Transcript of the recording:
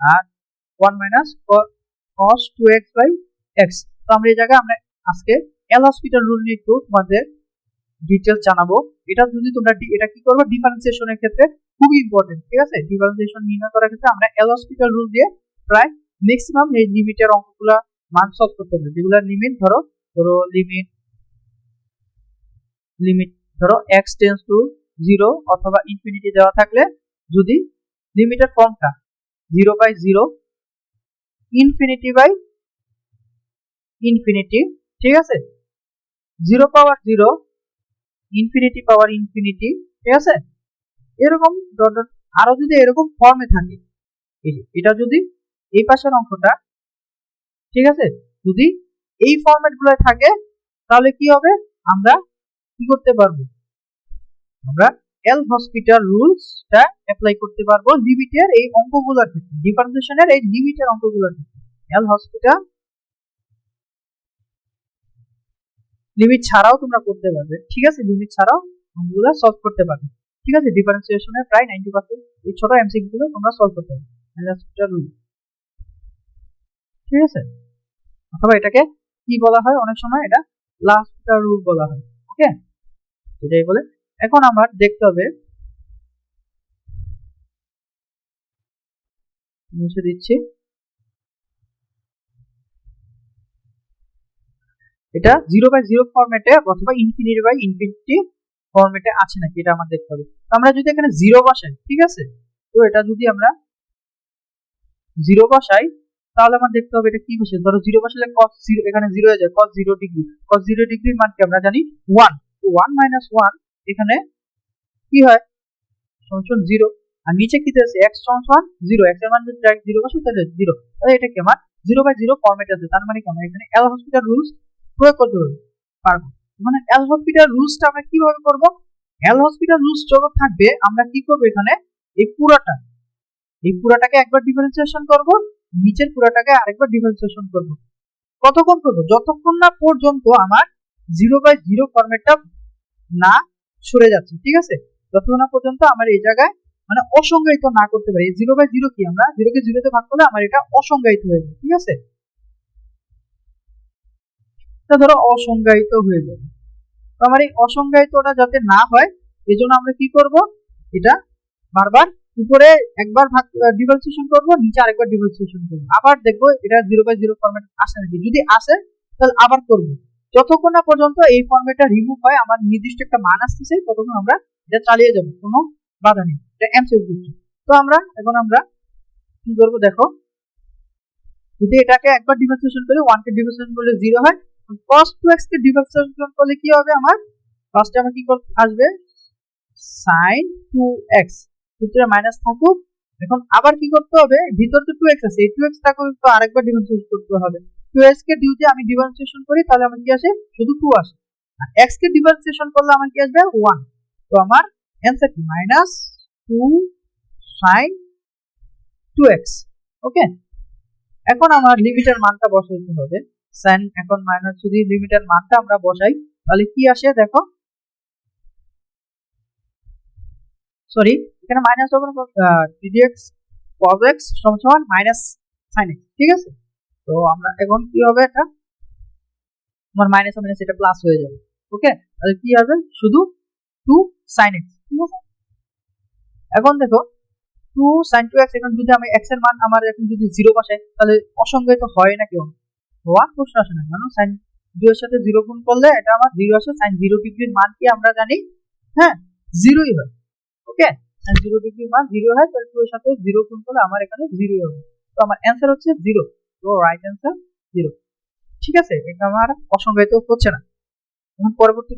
R one minus cos two x by x তো আমরা এই জায়গায় আমরা আজকে এল হসপিটাল রুল নিয়ে একটু তোমাদের ডিটেলস জানাব। এটা যদি তোমরা এটা কি করবে? ডিফারেন্সিয়েশনের ক্ষেত্রে খুবই ইম্পর্টেন্ট ঠিক আছে? ডিফারেন্সিয়েশন নির্ণয় করার ক্ষেত্রে আমরা এল হসপিটাল রুল দিয়ে প্রায় ম্যাক্সিমাম এই লিমিটের অঙ্কগুলো মান সলভ করতে হবে যেগুলো লিমিট ধরো ধরো লিমিট লিমিট ধরো এক্স টেন্স টু জিরো অথবা ইনফিনিটি দেওয়া থাকলে যদি লিমিটের ফর্মটা zero by zero, infinity by infinity, ঠিক আছে? Zero power zero, infinity power infinity, ঠিক আছে? এরকম dot dot, আরও যদি এরকম ফর্মে থাকে এটা যদি এই পাশের অঙ্কটা ঠিক আছে? যদি এই ফরম্যাটগুলো থাকে, তাহলে কি হবে? আমরা কি করতে পারব? আমরা এল হসপিটাল রুলসটা অ্যাপ্লাই করতে পারব লিমিটের এই অঙ্কগুলোর ক্ষেত্রে ডিফারেন্সিয়েশনের এই লিমিটের অঙ্কগুলোর ক্ষেত্রে। এল হসপিটাল লিমিট ছাড়াও তোমরা করতে পারবে, ঠিক আছে? লিমিট ছাড়াও অঙ্কগুলো সলভ করতে পারবে, ঠিক আছে? ডিফারেন্সিয়েশনের প্রায় নাইনটি পার্সেন্ট এই ছোট এমসিকিউ গুলো তোমরা সলভ করতে পারবে এল হসপিটাল রুল ঠিক আছে? অথবা এটাকে কি বলা হয়? অনেক সময় এটা লাস্ট রুল বলা হয় ওকে এটাই বলে এখন আমার দেখতে হবে। মুছে দিচ্ছি। এটা জিরো বাই জিরো ফরম্যাটে অথবা ইনফিনিটি বাই ইনফিনিটি ফরম্যাটে আছে নাকি? এটা আমার দেখতে হবে। তো আমরা যদি এখানে জিরো বসাই, ঠিক আছে? তো এটা যদি আমরা জিরো বসাই, তাহলে আমার দেখতে হবে এটা কি বসে? ধরো জিরো বসালে cos জিরো এখানে জিরো হয়ে যায়, cos zero degree cos zero ডিগ্রির মান কি আমরা জানি? ওয়ান ওয়ান মাইনাস ওয়ান এখানে কি হয়? সমান জিরো আর নিচে কি দিয়েছে x সমান জিরো x এর মান যদি ডাইরেক্ট জিরো বসে, তাহলে জিরো তাহলে এটা কি আমার জিরো বাই জিরো ফরম্যাট আছে। তার মানে কি? আমরা এখানে এল হসপিটাল রুলস প্রয়োগ করতে পারব। মানে এল হসপিটাল রুলসটা আমরা কীভাবে করব? এল হসপিটাল রুলস যখন থাকবে, আমরা কি করব এখানে? এই পুরাটা। এই পুরাটাকে একবার ডিফারেন্সিয়েশন করব, নিচের পুরাটাকে আরেকবার ডিফারেন্সিয়েশন করব। কতক্ষণ করব? যতক্ষণ না পর্যন্ত আমার জিরো বাই জিরো ফরম্যাটটা না সরে যাচ্ছে, ঠিক আছে? যতক্ষণ পর্যন্ত আমার এই জায়গায় মানে অসংজ্ঞায়িত না করতে পারি। জিরো বাই জিরো কি আমরা? জিরোকে জিরোতে ভাগ করলে আমার এটা অসংজ্ঞায়িত হয়ে যাবে, ঠিক আছে? ধরো অসংজ্ঞায়িত হয়ে যাবে তো আমার এই অসংজ্ঞায়িতটা যাতে না হয়, এই জন্য আমরা কি করব? এটা বারবার উপরে একবার ভাগ ডিভালসেশন করব, নিচে আরেকবার ডিভালসেশন করব। আবার দেখব এটা জিরো বাই জিরো ফরম্যাট আসে নাকি? যদি আসে, তাহলে আবার করব। যতক্ষণ না পর্যন্ত এই ফরম্যাটটা রিমুভ হয়, আমার নির্দিষ্ট একটা মান আসতেছে, ততক্ষণ আমরা এটা চালিয়ে যাব, কোনো বাধা নেই। এটা এমসিকিউ তো আমরা, এখন আমরা কি করব দেখো? যদি এটাকে একবার ডিফারেন্সিয়েশন করি ওয়ান কে ডিফারেন্সিয়েশন করলে জিরো হয়। cos 2x কে ডিফারেন্সিয়েশন করলে কি হবে আমার? ফার্স্টে আমার কি করতে আসবে? sin 2x সূত্রে মাইনাস থাকুক। এখন আবার কি করতে হবে? ভিতর তো 2x আছে, এই 2x টাকে তো আরেকবার ডিফারেন্সিয়েশন করতে হবে। 2x কে আমি করি, তাহলে আমার কি আসে? শুধু 2 আসে। আর কে করলে আমার কি আসবে? 1 তো আমার কি? মাইনাস 2 sin 2x ওকে এখন আমার লিমিটের মানটা হবে। এখন মাইনাস যদি লিমিটের মানটা আমরা বসাই। তাহলে কি আসে? দেখো। সরি এখানে মাইনাস dx cos x সমান মাইনাস ঠিক আছে? তো আমরা এখন কি হবে এটা আমার মাইনাস মাইনাস এটা প্লাস হয়ে যাবে। ওকে তাহলে কি হবে? শুধু 2 sin x, ঠিক আছে? এখন দেখো 2 sin 2x এখন যদি আমি x এর মান আমার এখন যদি 0 বসাই তাহলে অসংজ্ঞায়িত হয় না কেউ? হওয়ার প্রশ্ন আসে না। কারণ sin 2 এর সাথে 0 গুণ করলে এটা আমার 0 আসে। sin 0 ডিগ্রির মান কি আমরা জানি? হ্যাঁ 0ই হয়। ওকে sin 0 ডিগ্রির মান 0 হয়, তাহলে 2 এর সাথে 0 গুণ করলে আমার এখানে 0ই হবে। তো আমার অ্যানসার হচ্ছে 0 তো রাইট অ্যানসার 0 ঠিক আছে? এটা আমার অসংজ্ঞায়িত হচ্ছে না। এখন পরবর্তী